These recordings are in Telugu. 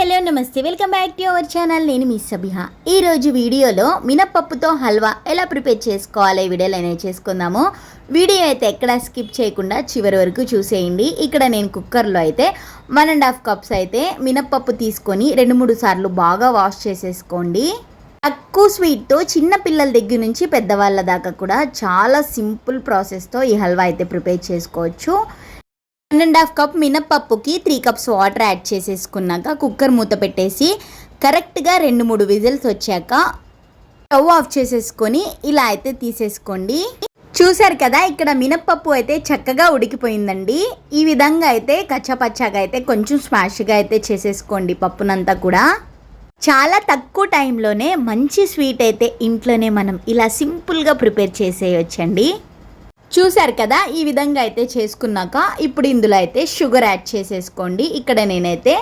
హలో నమస్తే. Welcome back to our channel. నేను మీ సబిహ. ఈరోజు వీడియోలో మినప్పప్పుతో హల్వా ఎలా ప్రిపేర్ చేసుకోవాలి వీడియోలు వీడియోలో అనేది చేసుకుందాము వీడియో అయితే ఎక్కడ స్కిప్ చేయకుండా చివరి వరకు చూసేయండి. ఇక్కడ నేను కుక్కర్లో అయితే వన్ అండ్ హాఫ్ కప్స్ అయితే మినప్పప్పు తీసుకొని రెండు మూడు సార్లు బాగా వాష్ చేసేసుకోండి. తక్కువ స్వీట్తో చిన్న పిల్లల దగ్గర నుంచి పెద్దవాళ్ళ దాకా కూడా చాలా సింపుల్ ప్రాసెస్తో ఈ హల్వా అయితే ప్రిపేర్ చేసుకోవచ్చు. వన్ అండ్ హాఫ్ కప్ మినప్పప్పుకి త్రీ కప్స్ వాటర్ యాడ్ చేసేసుకున్నాక కుక్కర్ మూత పెట్టేసి కరెక్ట్గా రెండు మూడు విజిల్స్ వచ్చాక స్టవ్ ఆఫ్ చేసేసుకొని ఇలా అయితే తీసేసుకోండి. చూసారు కదా ఇక్కడ మినప్పప్పు అయితే చక్కగా ఉడికిపోయిందండి. ఈ విధంగా అయితే కచ్చపచ్చాగా అయితే కొంచెం స్మాష్గా అయితే చేసేసుకోండి పప్పునంతా కూడా. చాలా తక్కువ టైంలోనే మంచి స్వీట్ అయితే ఇంట్లోనే మనం ఇలా సింపుల్గా ప్రిపేర్ చేసేయొచ్చండి. చూశారు కదా ఈ విధంగా అయితే చేసుకున్నాక ఇప్పుడు ఇందులో అయితే షుగర్ యాడ్ చేసేసుకోండి. ఇక్కడ నేనైతే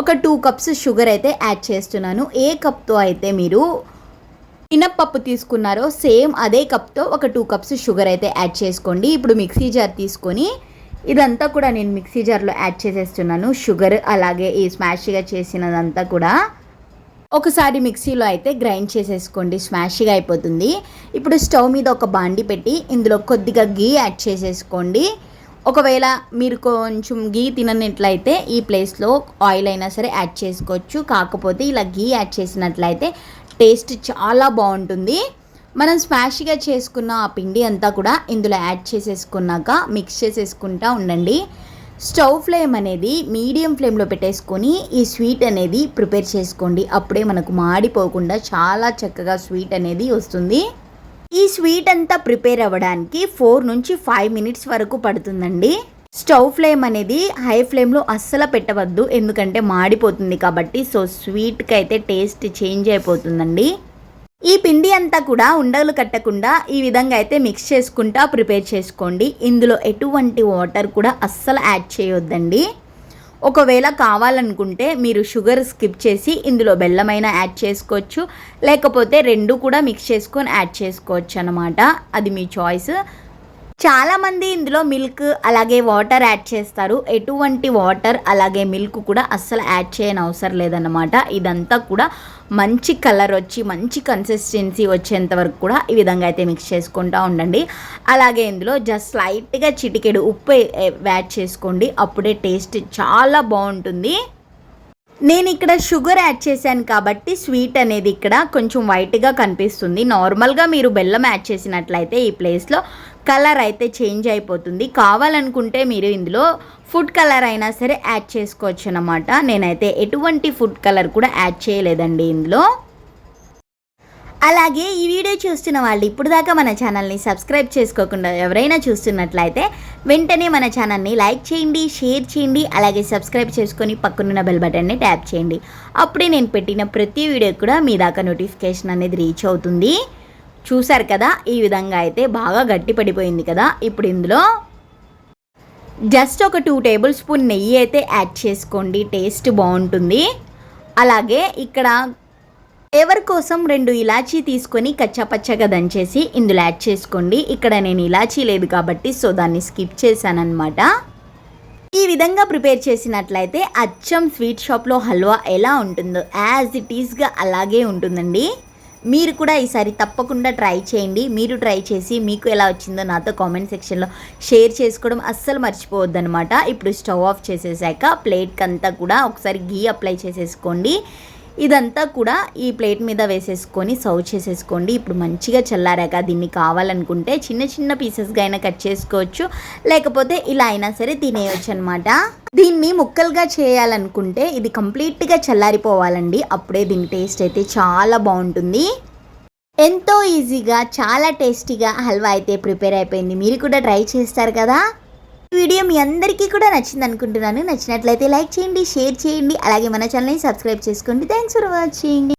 ఒక టూ కప్స్ షుగర్ అయితే యాడ్ చేస్తున్నాను. ఏ కప్తో అయితే మీరు మినప్పప్పు తీసుకున్నారో సేమ్ అదే కప్తో ఒక టూ కప్స్ షుగర్ అయితే యాడ్ చేసుకోండి. ఇప్పుడు మిక్సీ జార్ తీసుకొని ఇదంతా కూడా నేను మిక్సీ జార్లో యాడ్ చేసేస్తున్నాను. షుగర్ అలాగే ఈ స్మాష్గా చేసినదంతా కూడా ఒకసారి మిక్సీలో అయితే గ్రైండ్ చేసేసుకోండి స్మాష్గా అయిపోతుంది. ఇప్పుడు స్టవ్ మీద ఒక బాండి పెట్టి ఇందులో కొద్దిగా గీ యాడ్ చేసేసుకోండి. ఒకవేళ మీరు కొంచెం గీ తిననట్లయితే ఈ ప్లేస్లో ఆయిల్ అయినా సరే యాడ్ చేసుకోవచ్చు. కాకపోతే ఇలా గీ యాడ్ చేసినట్లయితే టేస్ట్ చాలా బాగుంటుంది. మనం స్మాష్గా చేసుకున్న ఆ పిండి అంతా కూడా ఇందులో యాడ్ చేసేసుకున్నాక మిక్స్ చేసేసుకుంటా ఉండండి. స్టవ్ ఫ్లేమ్ అనేది మీడియం ఫ్లేమ్లో పెట్టేసుకొని ఈ స్వీట్ అనేది ప్రిపేర్ చేసుకోండి. అప్పుడే మనకు మాడిపోకుండా చాలా చక్కగా స్వీట్ అనేది వస్తుంది. ఈ స్వీట్ అంతా ప్రిపేర్ అవ్వడానికి ఫోర్ నుంచి ఫైవ్ మినిట్స్ వరకు పడుతుందండి. స్టవ్ ఫ్లేమ్ అనేది హై ఫ్లేమ్లో అస్సలు పెట్టవద్దు. ఎందుకంటే మాడిపోతుంది కాబట్టి సో స్వీట్కి అయితే టేస్ట్ చేంజ్ అయిపోతుందండి. ఈ పిండి అంతా కూడా ఉండలు కట్టకుండా ఈ విధంగా అయితే మిక్స్ చేసుకుంటా ప్రిపేర్ చేసుకోండి. ఇందులో ఎటువంటి వాటర్ కూడా అస్సలు యాడ్ చేయొద్దండి. ఒకవేళ కావాలనుకుంటే మీరు షుగర్ స్కిప్ చేసి ఇందులో బెల్లమైనా యాడ్ చేసుకోవచ్చు. లేకపోతే రెండు కూడా మిక్స్ చేసుకొని యాడ్ చేసుకోవచ్చు అనమాట అది మీ చాయిస్ చాలామంది ఇందులో మిల్క్ అలాగే వాటర్ యాడ్ చేస్తారు. ఎటువంటి వాటర్ అలాగే మిల్క్ కూడా అస్సలు యాడ్ చేయని అవసరం లేదన్నమాట. ఇదంతా కూడా మంచి కలర్ వచ్చి మంచి కన్సిస్టెన్సీ వచ్చేంత వరకు కూడా ఈ విధంగా అయితే మిక్స్ చేసుకుంటూ ఉండండి. అలాగే ఇందులో జస్ట్ లైట్గా చిటికెడు ఉప్పు యాడ్ చేసుకోండి. అప్పుడే టేస్ట్ చాలా బాగుంటుంది. నేను ఇక్కడ షుగర్ యాడ్ చేశాను కాబట్టి స్వీట్ అనేది ఇక్కడ కొంచెం వైట్గా కనిపిస్తుంది. నార్మల్గా మీరు బెల్లం యాడ్ చేసినట్లయితే ఈ ప్లేస్లో కలర్ అయితే చేంజ్ అయిపోతుంది. కావాలనుకుంటే మీరు ఇందులో ఫుడ్ కలర్ అయినా సరే యాడ్ చేసుకోవచ్చు అనమాట నేనైతే ఎటువంటి ఫుడ్ కలర్ కూడా యాడ్ చేయలేదండి ఇందులో. అలాగే ఈ వీడియో చూస్తున్న వాళ్ళు ఇప్పుడు దాకా మన ఛానల్ని సబ్స్క్రైబ్ చేసుకోకుండా ఎవరైనా చూస్తున్నట్లయితే వెంటనే మన ఛానల్ని లైక్ చేయండి షేర్ చేయండి అలాగే సబ్స్క్రైబ్ చేసుకొని పక్కనున్న బెల్ బటన్ని ట్యాప్ చేయండి. అప్పుడే నేను పెట్టిన ప్రతి వీడియో కూడా మీ దాకా నోటిఫికేషన్ అనేది రీచ్ అవుతుంది. చూశారు కదా? ఈ విధంగా అయితే బాగా గట్టి పడిపోయింది కదా? ఇప్పుడు ఇందులో జస్ట్ ఒక టూ టేబుల్ స్పూన్ నెయ్యి అయితే యాడ్ చేసుకోండి. టేస్ట్ బాగుంటుంది. అలాగే ఇక్కడ ఫ్లేవర్ కోసం రెండు ఇలాచీ తీసుకొని కచ్చాపచ్చగా దంచేసి ఇందులో యాడ్ చేసుకోండి. ఇక్కడ నేను ఇలాచీ లేదు కాబట్టి సో దాన్ని స్కిప్ చేశానమాట ఈ విధంగా ప్రిపేర్ చేసినట్లయితే అచ్చం స్వీట్ షాప్లో హల్వా ఎలా ఉంటుందో యాజ్ ఇట్ ఈస్గా అలాగే ఉంటుందండి. మీరు కూడా ఈసారి తప్పకుండా ట్రై చేయండి. మీరు ట్రై చేసి మీకు ఎలా వచ్చిందో నాతో కామెంట్ సెక్షన్లో షేర్ చేసుకోవడం అస్సలు మర్చిపోవద్దనమాట ఇప్పుడు స్టవ్ ఆఫ్ చేసేసాక ప్లేట్కి అంతా కూడా ఒకసారి గీ అప్లై చేసేసుకోండి. ఇదంతా కూడా ఈ ప్లేట్ మీద వేసేసుకొని సర్వ్ చేసేసుకోండి. ఇప్పుడు మంచిగా చల్లారాక దీన్ని కావాలనుకుంటే చిన్న చిన్న పీసెస్గా అయినా కట్ చేసుకోవచ్చు. లేకపోతే ఇలా అయినా సరే తినేయచ్చు అనమాట దీన్ని ముక్కలుగా చేయాలనుకుంటే ఇది కంప్లీట్గా చల్లారిపోవాలండి. అప్పుడే దీని టేస్ట్ అయితే చాలా బాగుంటుంది. ఎంతో ఈజీగా చాలా టేస్టీగా హల్వా అయితే ప్రిపేర్ అయిపోయింది. మీరు కూడా ట్రై చేస్తారు కదా? వీడియో మీ అందరికీ కూడా నచ్చింది అనుకుంటున్నాను. నచ్చినట్లయితే లైక్ చేయండి షేర్ చేయండి. అలాగే మన ఛానల్ని సబ్స్క్రైబ్ చేసుకోండి. Thanks for watching